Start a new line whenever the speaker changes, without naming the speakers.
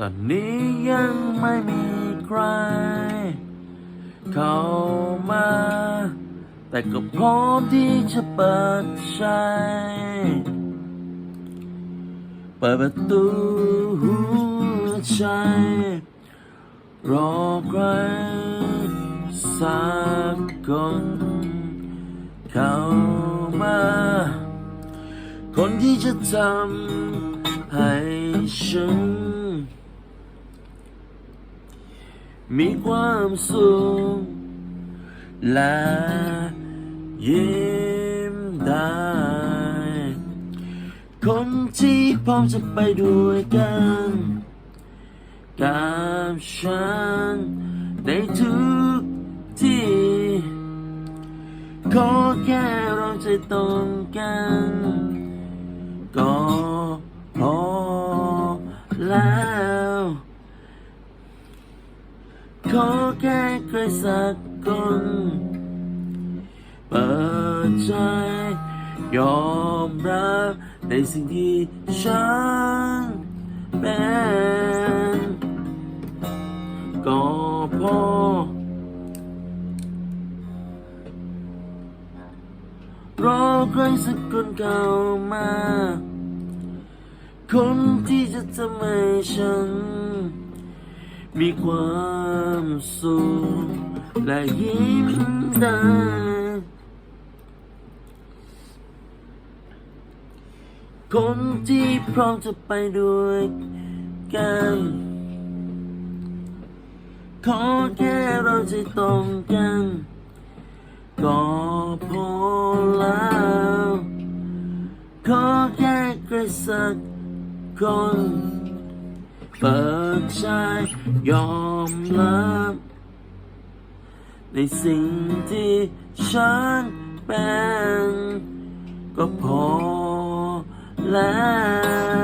ตอนนี้ยังไม่มีใคร เข้ามา แต่ก็พร้อมที่จะเปิดใจเปิดประตูหัวใจ รอใครสักคนเข้ามา คนที่จะทำให้ฉัน มีความสุขและยิ้มได้ คนที่พร้อมจะไปด้วยกันกับฉันในทุกที่ขอแค่เราใจตรงกันก็พอแล้ว ขอแค่ใครสักคนเปิดใจ ยอมรับในสิ่งที่ฉันเป็นก็พอรอใครสักคนเข้ามา คนที่จะทำให้ฉัน มีความสุขและยิ้มได้คนที่พร้อมจะไปด้วยกันขอแค่เราใจตรงกันก็พอแล้วขอแค่ใครสักคน เปิดใจยอมรับในสิ่งที่ฉันเป็น ก็พอแล้ว